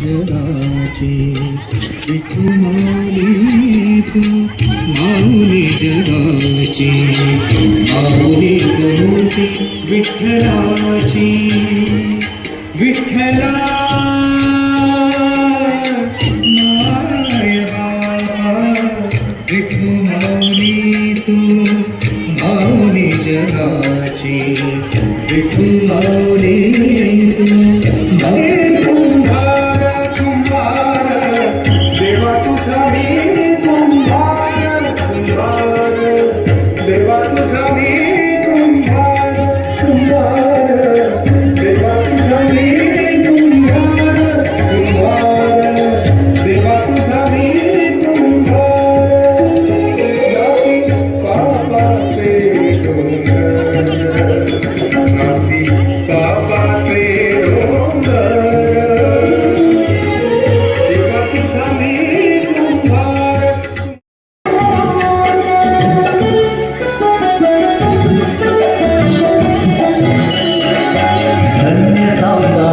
जगाची तू माऊली तू माऊली जगाची. माऊली मूर्ती विठ्ठलाची विठ्ठला माय बाबा विठू माऊली तू माऊली जगाची विठू 很好